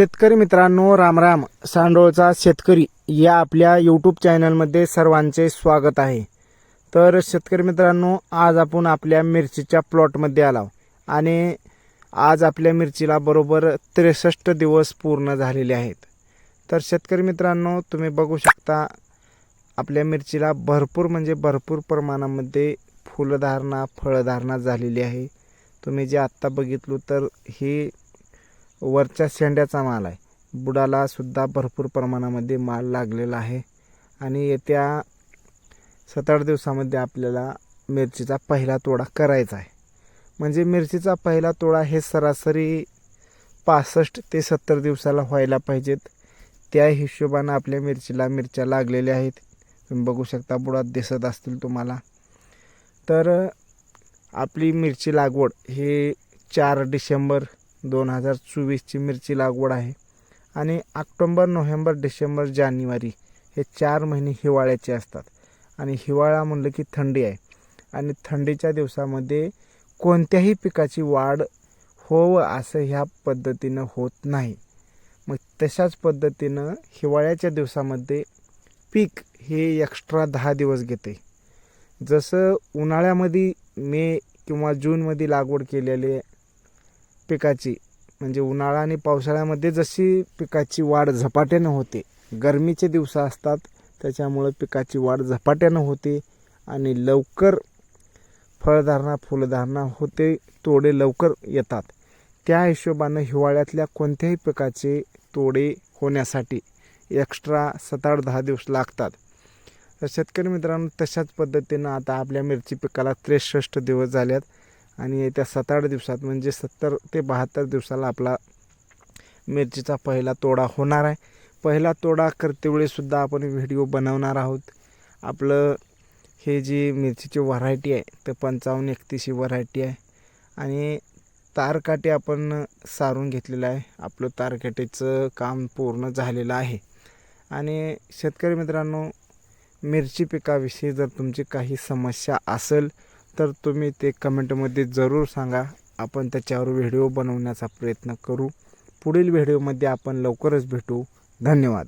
शेतकरी मित्रांनो रामराम सांडोळचा शेतकरी या आपल्या यूट्यूब चॅनलमध्ये सर्वांचे स्वागत आहे. तर शेतकरी मित्रांनो आज आपण आपल्या मिरचीच्या प्लॉटमध्ये आलो आणि आज आपल्या मिरचीला बरोबर त्रेसष्ट दिवस पूर्ण झालेले आहेत. तर शेतकरी मित्रांनो तुम्ही बघू शकता आपल्या मिरचीला भरपूर म्हणजे भरपूर प्रमाणामध्ये फुलधारणा फळधारणा झालेली आहे. तुम्ही जे आत्ता बघितलं तर ही वरच्या शेंड्याचा माल आहे. बुडाला सुद्धा भरपूर प्रमाणामध्ये माल लागलेला आहे. आणि येत्या सात आठ दिवसामध्ये आपल्याला मिरचीचा पहिला तोडा करायचा आहे. म्हणजे मिरचीचा पहिला तोडा हे सरासरी पासष्ट ते सत्तर दिवसाला व्हायला पाहिजेत. त्या हिशोबानं आपल्या मिरचीला मिरच्या लागलेल्या आहेत. तुम्ही बघू शकता बुडात दिसत असतील तुम्हाला. तर आपली मिरची लागवड हे चार डिसेंबर दोन हजार चोवीसची मिरची लागवड आहे. आणि ऑक्टोंबर नोव्हेंबर डिसेंबर जानेवारी हे चार महिने हिवाळ्याचे असतात. आणि हिवाळा म्हणलं की थंडी आहे. आणि थंडीच्या दिवसामध्ये कोणत्याही पिकाची वाढ होवं असं ह्या पद्धतीनं होत नाही. मग तशाच पद्धतीनं हिवाळ्याच्या दिवसामध्ये पीक हे एक्स्ट्रा दहा दिवस घेते. जसं उन्हाळ्यामध्ये मे किंवा जूनमध्ये लागवड केलेली पिकाची म्हणजे उन्हाळा आणि पावसाळ्यामध्ये जशी पिकाची वाढ झपाट्यानं होते गरमीचे दिवस असतात त्याच्यामुळं पिकाची वाढ झपाट्यानं होते आणि लवकर फळधारणा फुलधारणा होते तोडे लवकर येतात. त्या हिशोबानं हिवाळ्यातल्या कोणत्याही पिकाचे तोडे होण्यासाठी एक्स्ट्रा सात आठ दहा दिवस लागतात. तर शेतकरी मित्रांनो तशाच पद्धतीनं आता आपल्या मिरची पिकाला त्रेसष्ट दिवस झाल्यात आणि येत्या सात आठ दिवसात म्हणजे सत्तर ते बहात्तर दिवसाला आपला मिरचीचा पहिला तोडा होणार आहे. पहिला तोडा करतेवेळीसुद्धा आपण व्हिडिओ बनवणार आहोत. आपलं हे जी मिरचीची व्हरायटी आहे तर पंचावन्न एकतीसशी व्हरायटी आहे. आणि तारकाटे आपण सारून घेतलेलं आहे. आपलं तारकाटेचं काम पूर्ण झालेलं आहे. आणि शेतकरी मित्रांनो मिरची पिकाविषयी जर तुमची काही समस्या असेल तर तुम्ही ते कमेंटमध्ये जरूर सांगा. आपण त्याच्यावर व्हिडिओ बनवण्याचा प्रयत्न करू. पुढील व्हिडिओमध्ये आपण लवकरच भेटू. धन्यवाद.